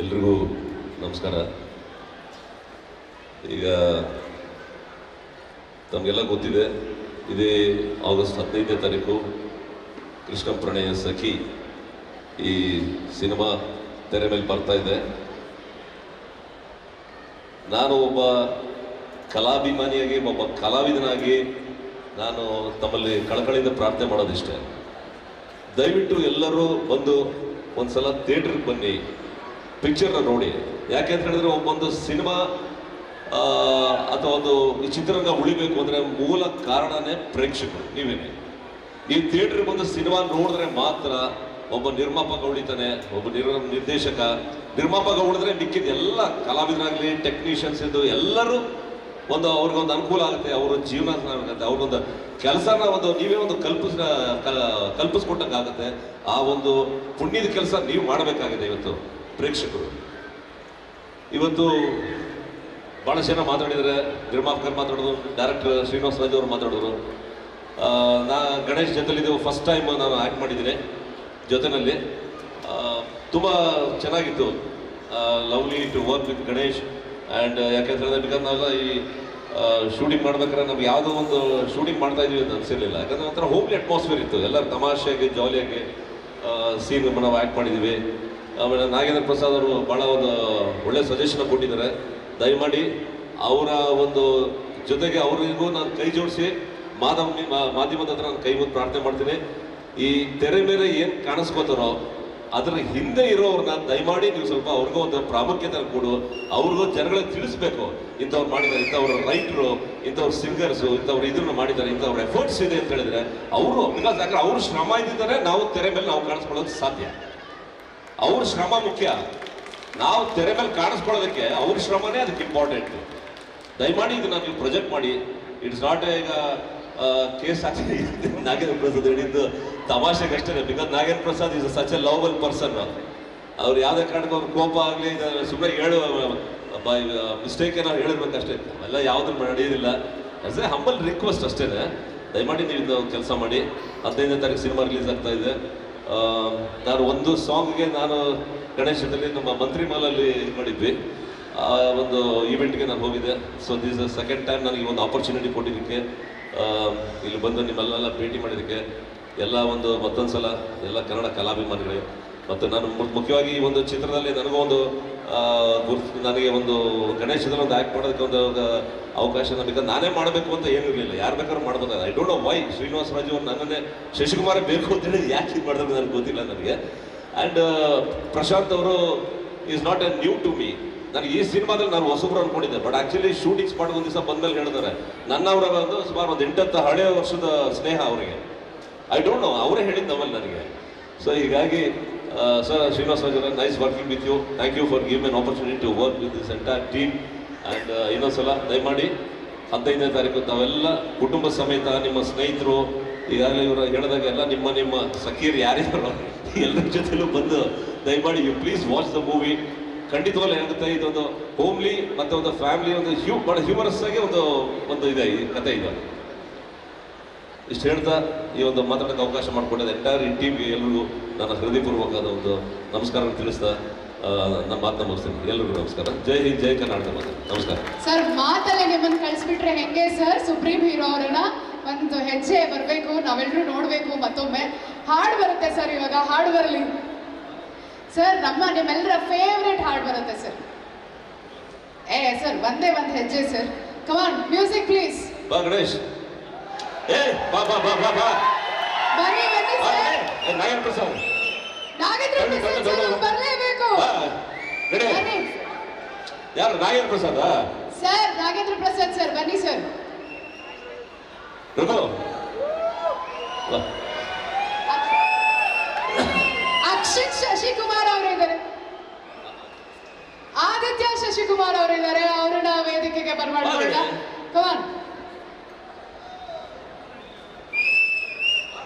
ಎಲ್ರಿಗೂ ನಮಸ್ಕಾರ. ಈಗ ತಮಗೆಲ್ಲ ಗೊತ್ತಿದೆ, ಇದೇ ಆಗಸ್ಟ್ ಹದಿನೈದನೇ ತಾರೀಕು ಕೃಷ್ಣ ಪ್ರಣಯ ಸಖಿ ಈ ಸಿನಿಮಾ ತೆರೆ ಮೇಲೆ ಬರ್ತಾ ಇದೆ. ನಾನು ಒಬ್ಬ ಕಲಾಭಿಮಾನಿಯಾಗಿ, ಒಬ್ಬ ಕಲಾವಿದನಾಗಿ ನಾನು ತಮ್ಮಲ್ಲಿ ಕಳಕಳಿಯಿಂದ ಪ್ರಾರ್ಥನೆ ಮಾಡೋದಿಷ್ಟೇ. ದಯವಿಟ್ಟು ಎಲ್ಲರೂ ಬಂದು ಒಂದು ಸಲ ಥಿಯೇಟ್ರಿಗೆ ಬನ್ನಿ. ಪಿಕ್ಚರ್ನ ನೋಡಿ. ಯಾಕೆ ಅಂತ ಹೇಳಿದ್ರೆ ಒಬ್ಬೊಂದು ಸಿನಿಮಾ ಅಥವಾ ಒಂದು ಈ ಚಿತ್ರರಂಗ ಉಳಿಬೇಕು ಅಂದರೆ ಮೂಲ ಕಾರಣನೇ ಪ್ರೇಕ್ಷಕರು ನೀವೇನೆ ನೀವು ಥಿಯೇಟ್ರಿಗೆ ಬಂದು ಸಿನಿಮಾ ನೋಡಿದ್ರೆ ಮಾತ್ರ ಒಬ್ಬ ನಿರ್ಮಾಪಕ ಉಳಿತಾನೆ, ಒಬ್ಬ ನಿರ್ ನಿರ್ದೇಶಕ. ನಿರ್ಮಾಪಕ ಉಳಿದ್ರೆ ಮಿಕ್ಕಿದ ಎಲ್ಲ ಕಲಾವಿದರಾಗಲಿ ಟೆಕ್ನಿಷಿಯನ್ಸ್ ಇದ್ದು ಎಲ್ಲರೂ ಒಂದು ಅವ್ರಿಗೊಂದು ಅನುಕೂಲ ಆಗುತ್ತೆ, ಅವರ ಜೀವನ ಆಗುತ್ತೆ ಅವ್ರಿಗೊಂದು ಕೆಲಸನ ಒಂದು, ನೀವೇ ಒಂದು ಕಲ್ಪಿಸ ಕಲ್ಪಿಸ್ಕೊಟ್ಟಂಗೆ ಆಗುತ್ತೆ ಆ ಒಂದು ಪುಣ್ಯದ ಕೆಲಸ ನೀವು ಮಾಡಬೇಕಾಗಿದೆ ಇವತ್ತು. ಪ್ರೇಕ್ಷಕರು. ಇವತ್ತು ಭಾಳ ಜನ ಮಾತಾಡಿದರೆ ನಿರ್ಮಾಪಕರು ಮಾತಾಡೋದು, ಡೈರೆಕ್ಟರ್ ಶ್ರೀನಿವಾಸ ರಾಜ್ ಅವರು ಮಾತಾಡಿದ್ರು ನಾ ಗಣೇಶ್ ಜೊತೆಲಿದ್ದು ಫಸ್ಟ್ ಟೈಮ್ ನಾನು ಆ್ಯಕ್ಟ್ ಮಾಡಿದ್ದೀನಿ ಜೊತೆನಲ್ಲಿ. ತುಂಬ ಚೆನ್ನಾಗಿತ್ತು. Lovely to work with Ganesh and ಯಾಕೆಂತ ಹೇಳಿದ್ರೆ ಬಿಕಾಸ್ ನಾವೆಲ್ಲ ಈ ಶೂಟಿಂಗ್ ಮಾಡ್ಬೇಕಾದ್ರೆ ನಮ್ಗೆ ಯಾವುದೋ ಒಂದು ಶೂಟಿಂಗ್ ಮಾಡ್ತಾ ಇದೀವಿ ಅಂತ ಅನಿಸಿರಲಿಲ್ಲ. ಯಾಕಂದ್ರೆ ಒಂಥರ ಹೋಮ್ಲಿ ಅಟ್ಮಾಸ್ಫಿಯರ್ ಇತ್ತು. ಎಲ್ಲ ತಮಾಷೆಗೆ ಜಾಲಿಯಾಗಿ ಸೀನ್ ನಾವು ಆ್ಯಕ್ಟ್ ಮಾಡಿದ್ದೀವಿ. ಆಮೇಲೆ ನಾಗೇಂದ್ರ ಪ್ರಸಾದ್ ಅವರು ಭಾಳ ಒಂದು ಒಳ್ಳೆ ಸಜೆಷನ್ ಕೊಟ್ಟಿದ್ದಾರೆ. ದಯಮಾಡಿ ಅವರ ಒಂದು ಜೊತೆಗೆ ಅವರಿಗೂ ನಾನು ಕೈ ಜೋಡಿಸಿ ಮಾಧ್ಯಮ, ಮಾಧ್ಯಮದ ಹತ್ರ ನಾನು ಕೈ ಮುಂದೆ ಪ್ರಾರ್ಥನೆ ಮಾಡ್ತೀನಿ. ಈ ತೆರೆ ಮೇಲೆ ಏನು ಕಾಣಿಸ್ಕೋತಾರೋ, ಅದರ ಹಿಂದೆ ಇರೋವ್ರನ್ನ ದಯಮಾಡಿ ನೀವು ಸ್ವಲ್ಪ ಅವ್ರಿಗೂ ಒಂದು ಪ್ರಾಮುಖ್ಯತೆ ಕೊಡು. ಅವ್ರಿಗೂ ಜನಗಳಿಗೆ ತಿಳಿಸ್ಬೇಕು. ಇಂಥವ್ರು ಮಾಡಿದ್ದಾರೆ ಇಂಥವ್ರ ರೈಟ್ರು, ಇಂಥವ್ರ ಸಿಂಗರ್ಸು ಇಂಥವ್ರು ಇದನ್ನು ಮಾಡಿದ್ದಾರೆ, ಇಂಥವ್ರ ಎಫರ್ಟ್ಸ್ ಇದೆ ಅಂತ ಹೇಳಿದ್ರೆ, ಅವರು ಬಿಕಾಸ್ ಯಾಕಂದ್ರೆ ಅವರು ಶ್ರಮ ಇದ್ದಿದ್ದಾರೆ ನಾವು ತೆರೆ ಮೇಲೆ ನಾವು ಕಾಣಿಸ್ಕೊಳ್ಳೋದು ಸಾಧ್ಯ. ಅವ್ರ ಶ್ರಮ ಮುಖ್ಯ. ನಾವು ತೆರೆ ಮೇಲೆ ಕಾಣಿಸ್ಕೊಳ್ಳೋದಕ್ಕೆ ಅವ್ರ ಶ್ರಮನೇ ಅದಕ್ಕೆ ಇಂಪಾರ್ಟೆಂಟ್ ದಯಮಾಡಿ ಇದನ್ನ ನೀವು ಪ್ರೊಜೆಕ್ಟ್ ಮಾಡಿ. ಇಟ್ಸ್ ನಾಟ್ ಈಗ ಕೇಸ್ ಆಗ್ತದೆ ನಾಗೇಂದ್ರ ಪ್ರಸಾದ್ ಹೇಳಿದ್ದು ತಮಾಷೆಗಷ್ಟೇ because Nagendra Prasad is such a lovable person ಅವ್ರು ಯಾವುದೇ ಕಾರಣಕ್ಕೂ ಅವ್ರ ಕೋಪ ಆಗಲಿ ಸುಮ್ಮನೆ ಹೇಳು ಮಿಸ್ಟೇಕ್ ಏನಾದ್ರು ಹೇಳಿರ್ಬೇಕಷ್ಟೇ. ಅವೆಲ್ಲ ಯಾವುದೂ ನಡೆಯೋದಿಲ್ಲ. ಆಸ್ ಎ ಹಂಬಲ್ ರಿಕ್ವೆಸ್ಟ್ ಅಷ್ಟೇ ದಯಮಾಡಿ ನೀವು ಕೆಲಸ ಮಾಡಿ. ಹದಿನೈದನೇ ತಾರೀಕು ಸಿನಿಮಾ ರಿಲೀಸ್ ಆಗ್ತಾ ಇದೆ. ನಾನು ಒಂದು ಸಾಂಗ್ಗೆ ನಾನು ಗಣೇಶದಲ್ಲಿ ನಮ್ಮ ಮಂತ್ರಿ ಮಾಲಲ್ಲಿ ಇದು ಮಾಡಿದ್ವಿ. ಆ ಒಂದು ಈವೆಂಟ್ಗೆ ನಾನು ಹೋಗಿದ್ದೆ. ಸೊ ದಿಸ್ ಸೆಕೆಂಡ್ ಟೈಮ್ ನನಗೆ ಒಂದು ಆಪರ್ಚುನಿಟಿ ಕೊಟ್ಟಿದ್ದಕ್ಕೆ. ಇಲ್ಲಿ ಬಂದು ನಿಮ್ಮೆಲ್ಲ ಭೇಟಿ ಮಾಡಿದ್ದಕ್ಕೆ. ಎಲ್ಲ ಒಂದು ಮತ್ತೊಂದು ಸಲ ಎಲ್ಲ ಕನ್ನಡ ಕಲಾಭಿಮಾನಿಗಳೇ. ಮತ್ತು ನಾನು ಮುಖ್ಯವಾಗಿ ಈ ಒಂದು ಚಿತ್ರದಲ್ಲಿ ನನಗೂ ಒಂದು ಗುರುತು ನನಗೆ ಒಂದು ಗಣೇಶದಲ್ಲಿ ಒಂದು ಆ್ಯಕ್ಟ್ ಮಾಡೋದಕ್ಕೆ ಒಂದು ಅವಕಾಶ ಬೇಕಾದ್ರೆ ನಾನೇ ಮಾಡಬೇಕು ಅಂತ ಏನೂ ಇರಲಿಲ್ಲ. ಯಾರು ಬೇಕಾದ್ರೂ ಮಾಡ್ಬೋದು. I don't know why Srinivasa Raju ಅವ್ರು ನನ್ನನ್ನೇ ಶಶಿಕುಮಾರ್ ಬೇಕು ಅಂತ ಹೇಳಿ ಯಾಕೆ ಇದು ಮಾಡಿದ್ರು ನನಗೆ ಗೊತ್ತಿಲ್ಲ ನನಗೆ. ಆ್ಯಂಡ್ ಪ್ರಶಾಂತ್ ಅವರು is not a new to me ನನಗೆ ಈ ಸಿನಿಮಾದಲ್ಲಿ ನಾನು ಹೊಸಬ್ರು ಅನ್ಕೊಂಡಿದ್ದೆ. ಬಟ್ ಆ್ಯಕ್ಚುಲಿ ಶೂಟಿಂಗ್ ಸ್ಪಾಟ್ ಒಂದು ದಿವಸ ಬಂದ್ಮೇಲೆ ಹೇಳಿದ್ದಾರೆ ನನ್ನವರ ಬಂದು ಸುಮಾರು ಒಂದು ಎಂಟತ್ತು ಹಳೆಯ ವರ್ಷದ ಸ್ನೇಹ ಅವರಿಗೆ. ಐ ಡೋಂಟ್ ನೋ ಅವರೇ ಹೇಳಿದ್ದು ನಮ್ಮಲ್ಲಿ ನನಗೆ. ಸೊ ಹೀಗಾಗಿ sir Srinivasa Raj nice working with you thank you for give an opportunity to work with this entire team and ಇನ್ನೊಂದ್ಸಲ ದಯಮಾಡಿ ಹದಿನೈದನೇ ತಾರೀಕು ತಾವೆಲ್ಲ ಕುಟುಂಬ ಸಮೇತ ನಿಮ್ಮ ಸ್ನೇಹಿತರು ಈಗಾಗಲೇ ಇವರು ಹೇಳಿದಾಗ ಎಲ್ಲ ನಿಮ್ಮ ನಿಮ್ಮ ಸಖೀರು ಯಾರಿದ್ದಾರೋ ಎಲ್ಲರ ಜೊತೆಲೂ ಬಂದು ದಯಮಾಡಿ you please watch the movie ಖಂಡಿತವಾಗ್ಲೂ ಏನಾಗುತ್ತೆ ಇದೊಂದು ಹೋಮ್ಲಿ ಮತ್ತು ಒಂದು ಫ್ಯಾಮಿಲಿ ಒಂದು ಹ್ಯೂ ಬಹಳ ಹ್ಯೂಮರಸ್ ಆಗಿ ಒಂದು ಒಂದು ಇದೆ ಈ ಕತೆ ಇದೆ. ಇಷ್ಟು ಹೇಳ್ತಾ ಈ ಒಂದು ಮಾತಾಡೋಕ್ಕೆ ಅವಕಾಶ ಮಾಡಿಕೊಟ್ಟದ ಎಂಟೈರ್ ಈ ಟೀಮ್ಗೆ ಎಲ್ಲರಿಗೂ ನನ್ನ ಹೃದಯಪೂರ್ವಕವಾದ ಒಂದು ನಮಸ್ಕಾರ ತಿಳಿಸ್ತಾ ನಮ್ಮ ಮಾತನ್ನ ಮುಗಿಸ್ತೀನಿ. ಎಲ್ರಿಗೂ ನಮಸ್ಕಾರ. ಜೈ ಹಿಂದ್ ಜೈ ಕರ್ನಾಟಕ ಮಾತು. ನಮಸ್ಕಾರ. ಸರ್ ಮಾತಲ್ಲೇ ನಿಮ್ಮನ್ನು ಕಳಿಸ್ಬಿಟ್ರೆ ಹೆಂಗೆ ಸರ್? ಸುಪ್ರೀಂ ಹೀರೋ ಅವರನ್ನ ಒಂದು ಹೆಜ್ಜೆ ಬರಬೇಕು ನಾವೆಲ್ಲರೂ ನೋಡಬೇಕು ಮತ್ತೊಮ್ಮೆ. ಹಾಡು ಬರುತ್ತೆ ಸರ್ ಇವಾಗ ಹಾಡು ಬರಲಿ. ಸರ್ ನಮ್ಮ ನಿಮ್ಮೆಲ್ಲರ ಫೇವ್ರೆಟ್ ಹಾಡು ಬರುತ್ತೆ ಸರ್. ಏ ಸರ್ ಒಂದೇ ಒಂದು ಹೆಜ್ಜೆ ಸರ್. ಕಮಾನ್ ಮ್ಯೂಸಿಕ್ ಪ್ಲೀಸ್ ಬಾ ಗಣೇಶ್. ಏ ಬಾ ಬಾ ಬಾ ಬಾ ಬಾ. ಬನ್ನಿ ಬನ್ನಿ ಸರ್. ಏ, ನಾಗೇಂದ್ರ ಪ್ರಸಾದ್ ನಾಗೇಂದ್ರ ಬನ್ನಿ, ಪ್ರಸಾದ್ ಸರ್ ಬರಲೇಬೇಕು. ರೆಡಿ ಬನ್ನಿ. ಯಾರು ನಾಗೇಂದ್ರ ಪ್ರಸಾದ? ಸರ್ ನಾಗೇಂದ್ರ ಪ್ರಸಾದ್ ಸರ್ ಬನ್ನಿ ಸರ್. ಬಾ. ಅಕ್ಷಿತ್ ಶಶಿಕುಮಾರ್ ಅವರಿದ್ದಾರೆ. ಆದಿತ್ಯ ಶಶಿಕುಮಾರ್ ಅವರಿದ್ದಾರೆ. ಅವರನ್ನ ವೇದಿಕೆಗೆ ಬರಮಾಡೋಣ ಕಮಾನ್